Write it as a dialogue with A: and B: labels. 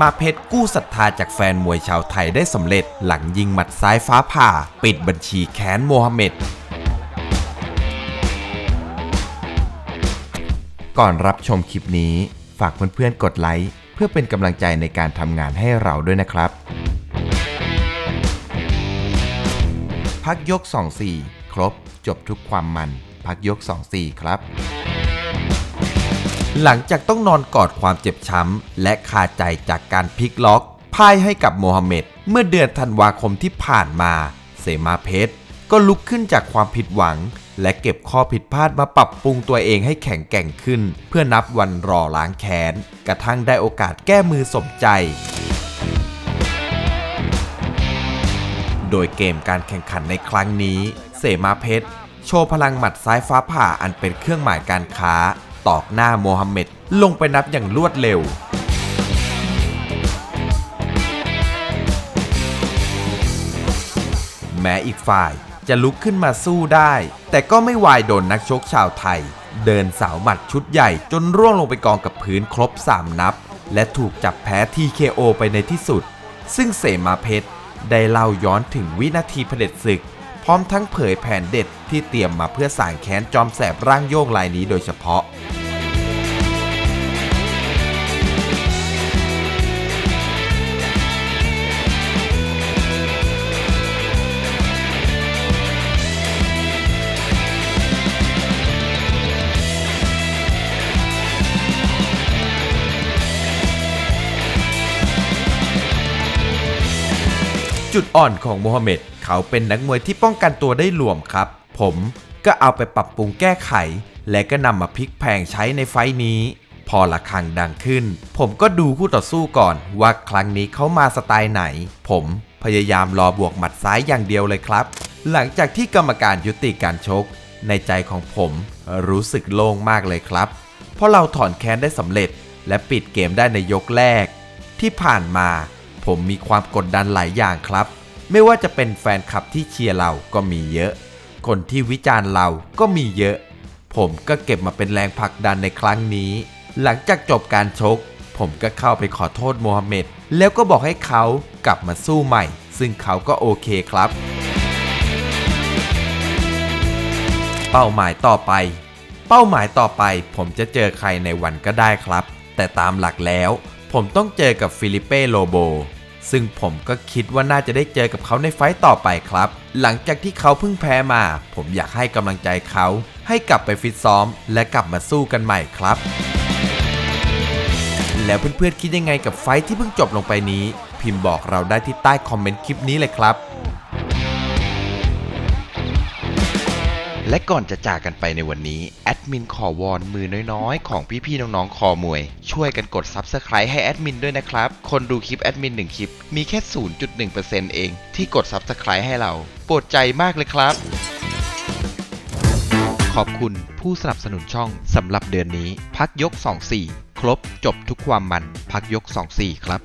A: มาเพชรกู้ศรัทธาจากแฟนมวยชาวไทยได้สำเร็จ หลังยิงหมัดซ้ายฟ้าผ่า ปิดบัญชีแค้นโมฮัมเหม็ดก่อนรับชมคลิปนี้ ฝากเพื่อนๆกดไลค์เพื่อเป็นกำลังใจในการทำงานให้เราด้วยนะครับ พักยก 24 ครบจบทุกความมัน พักยก 24 ครับ หลังจากต้องนอนกอดความเจ็บช้ำ และคาใจจากการพลิกล็อกพ่ายให้กับโมฮัมเหม็ดเมื่อเดือนธันวาคมที่ผ่านมา เสมาเพชรก็ลุกขึ้นจากความผิดหวัง และเก็บข้อผิดพลาดมาปรับปรุงตัวเองให้แข็งแกร่งขึ้น เพื่อนับวันรอล้างแค้น กระทั่งได้โอกาสแก้มือสมใจ โดยเกมการแข่งขันในครั้งนี้ เสมาเพชรโชว์พลังหมัดซ้ายฟ้าผ่าอันเป็นเครื่องหมายการค้า ตอกหน้าโมฮัมเหม็ดลงไปนับอย่างรวดเร็ว แม้อีกฝ่ายจะลุกขึ้นมาสู้ได้ แต่ก็ไม่วายโดนนักชกชาวไทย เดินสาวหมัดชุดใหญ่จนร่วงลงไปกองกับพื้นครบ 3 นับ และถูกจับแพ้ TKO ไปในที่สุด ซึ่งเสมาเพชรได้เล่าย้อนถึงวินาทีเผด็จศึก พร้อมทั้งเผยแผนเด็ดที่เตรียมมาเพื่อสางแค้นจอมแสบร่างโยกลายนี้โดยเฉพาะ จุดอ่อนของโมฮัมเหม็ดเขาเป็นนักมวยที่ป้องกันตัวได้หลวมครับ ผมก็เอาไปปรับปรุงแก้ไข และก็นำมาพลิกแพลงใช้ในไฟท์นี้ พอละครังดังขึ้น ผมก็ดูคู่ต่อสู้ก่อน ว่าครั้งนี้เขามาสไตล์ไหน ผมพยายามรอบวกหมัดซ้ายอย่างเดียวเลยครับ หลังจากที่กรรมการยุติการชก ในใจของผมรู้สึกโล่งมากเลยครับ เพราะเราถอนแค้นได้สำเร็จ และปิดเกมได้ในยกแรก ที่ผ่านมา ผมมีความกดดันหลายอย่างครับ ไม่ว่าจะเป็นแฟนคลับที่เชียร์เราก็มีเยอะ คนที่วิจารณ์เราก็มีเยอะ ผมก็เก็บมาเป็นแรงผลักดันในครั้งนี้ หลังจากจบการชก ผมก็เข้าไปขอโทษโมฮัมเหม็ดแล้วก็บอกให้เขากลับมาสู้ใหม่ ซึ่งเขาก็โอเคครับ เป้าหมายต่อไป เป้าหมายต่อไป ผมจะเจอใครในวันก็ได้ครับ แต่ตามหลักแล้ว ผมต้องเจอกับฟิลิเป้โลโบ ซึ่งผมก็คิดว่าน่าจะได้เจอกับเขาในไฟต์ต่อไปครับ หลังจากที่เขาเพิ่งแพ้มา ผมอยากให้กำลังใจเขา ให้กลับไปฟิตซ้อม และกลับมาสู้กันใหม่ครับ แล้วเพื่อนๆคิดยังไงกับไฟต์ที่เพิ่งจบลงไปนี้ พิมพ์บอกเราได้ที่ใต้คอมเมนต์คลิปนี้เลยครับ
B: และก่อนจะจากกันไปในวันนี้ แอดมินขอวอนมือน้อยๆ ของพี่ๆน้องๆ คอมวย ช่วยกันกด Subscribe ให้แอดมินด้วยนะครับ คนดูคลิปแอดมิน1คลิป มีแค่ 0.1%เอง ที่กด Subscribe ให้เรา โปรดใจมากเลยครับ ขอบคุณผู้สนับสนุนช่องสำหรับเดือนนี้ พักยก 24 ครบจบทุกความมัน พักยก 24 ครับ